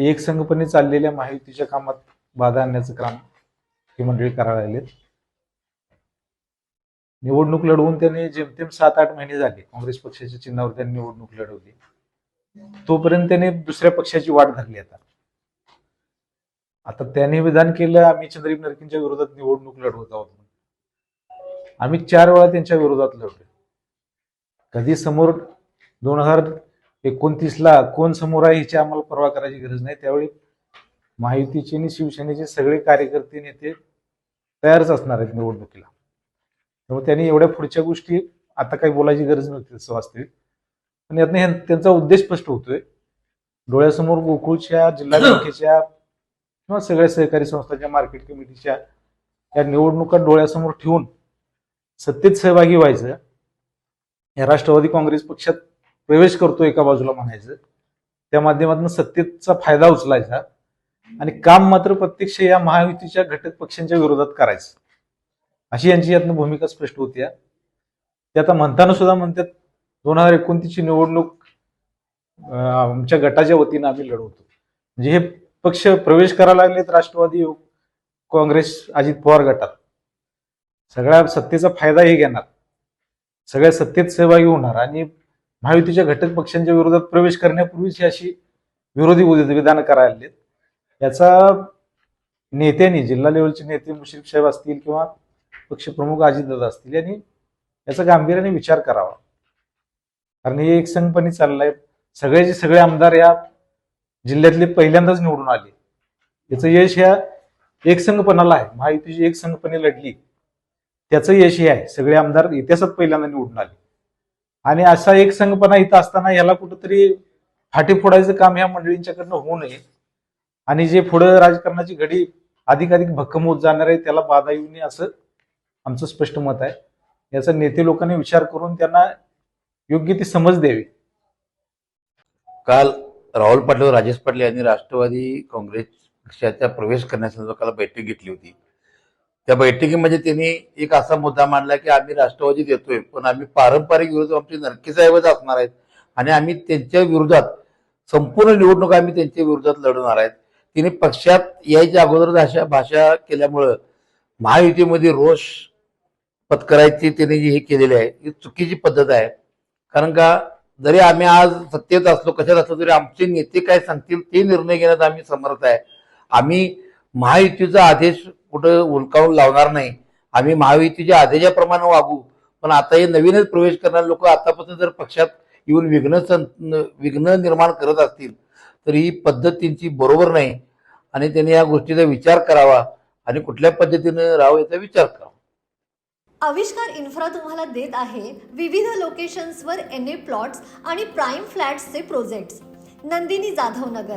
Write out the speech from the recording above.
एक संघपणे चाललेल्या महायुतीच्या कामात बाधा आणण्याचं काम ही मंडळी करायला लागलेत. निवडणूक लढवून त्यांनी जेमतेम सात आठ महिने झाले काँग्रेस पक्षाच्या चिन्हावर त्यांनी निवडणूक लढवली. तोपर्यंत त्यांनी दुसऱ्या पक्षाची वाट धरली आता. आता त्यांनी विधान केलं आम्ही चंद्रीप नरकींच्या विरोधात निवडणूक लढवत आहोत आम्ही चार वेळा त्यांच्या विरोधात लढलो कधी समोर दोन हजार एकोणतीसला कोण समोर आहे हिची आम्हाला परवा करायची गरज नाही. त्यावेळी महायुतीचे आणि शिवसेनेचे सगळे कार्यकर्ते नेते तयारच असणार आहेत निवडणुकीला. त्यामुळे त्यांनी एवढ्या पुढच्या गोष्टी आता काही बोलायची गरज नव्हती तसं वास्तविक पण यातनं त्यांचा उद्देश स्पष्ट होतोय. डोळ्यासमोर गोकुळच्या जिल्हा बँकेच्या किंवा सगळ्या सहकारी संस्थांच्या मार्केट कमिटीच्या या निवडणुका डोळ्यासमोर ठेवून सत्तेत सहभागी व्हायचं. या राष्ट्रवादी काँग्रेस पक्षात प्रवेश करतो एका बाजूला म्हणायचं. त्या माध्यमातून सत्तेचा फायदा उचलायचा आणि काम मात्र प्रत्यक्ष या महायुतीच्या घटक पक्षांच्या विरोधात करायचं. अशी यांची यातनं भूमिका स्पष्ट होती ते आता म्हणताना सुद्धा म्हणतात दोन हजार एकोणतीसची निवडणूक आमच्या गटाच्या वतीनं आम्ही लढवतो. म्हणजे हे पक्ष प्रवेश करायला लागलेत राष्ट्रवादी काँग्रेस अजित पवार गटात. सगळ्या सत्तेचा फायदा हे घेणार. सगळ्या सत्तेत सहभागी होणार आणि महायुतीच्या घटक पक्षांच्या विरोधात प्रवेश करण्यापूर्वीच ही अशी विरोधी उद- विधानं करायला आहेत याचा नेत्यांनी जिल्हा लेवलचे नेते मुश्रीफ साहेब असतील किंवा पक्षप्रमुख अजितदादा असतील यांनी याचा गांभीर्याने विचार करावा. कारण हे एक संघपणे चाललाय. सगळ्याचे सगळे आमदार या जिल्ह्यातले पहिल्यांदाच निवडून आले. याचं यश ह्या एकसंघपणाला आहे. महायुतीची एकसंघपणे लढली. त्याचं यश हे आहे. सगळे आमदार इतिहासात पहिल्यांदा निवडून आले. आणि असा एक संघपणा इथं असताना याला कुठंतरी फाटीफोडायचं काम ह्या मंडळींच्याकडनं होऊ नये. आणि जे पुढं राजकारणाची घडी अधिकाधिक भक्कम होत जाणार आहे त्याला बाधा येऊ नये असं आमचं स्पष्ट मत आहे. याचा नेते लोकांनी विचार करून त्यांना योग्य ती समज द्यावी. काल राहुल पाटील राजेश पाटील यांनी राष्ट्रवादी काँग्रेस पक्षाच्या प्रवेश करण्यासंदर्भात काल बैठक घेतली होती. त्या बैठकीमध्ये त्यांनी एक असा मुद्दा मांडला की आम्ही राष्ट्रवादीत येतोय पण आम्ही पारंपरिक विरोध आमचे नरकीसाहेबच असणार आहेत. आणि आम्ही त्यांच्या विरोधात संपूर्ण निवडणूक आम्ही त्यांच्या विरोधात लढवणार आहेत. तिने पक्षात यायच्या अगोदरच अशा भाषा केल्यामुळं महायुतीमध्ये रोष पत्करायची तिने जी हे केलेली आहे ही चुकीची पद्धत आहे. कारण का जरी आम्ही आज सत्तेत असलो कशात असलो तरी आमचे नेते काय सांगतील ते निर्णय घेण्यात आम्ही समर्थ आहे. आम्ही महायुतीचा आदेश कुठं उलकावून लावणार नाही. आम्ही महायुतीच्या आदेशाप्रमाणे वागू. पण आता हे नवीनच प्रवेश करणारे लोक आतापासून जर पक्षात येऊन विघ्न सं- विघ्न निर्माण करत असतील तर ही पद्धत त्यांची बरोबर नाही. आणि त्यांनी या गोष्टीचा विचार करावा आणि कुठल्या पद्धतीनं राहावं याचा विचार करावा. आविष्कार इन्फ्रा तुम्हाला देत आहे विविध लोकेशन्सवर एन ए प्लॉट्स आणि प्राईम फ्लॅट्सचे प्रोजेक्ट्स. नंदिनी जाधव नगर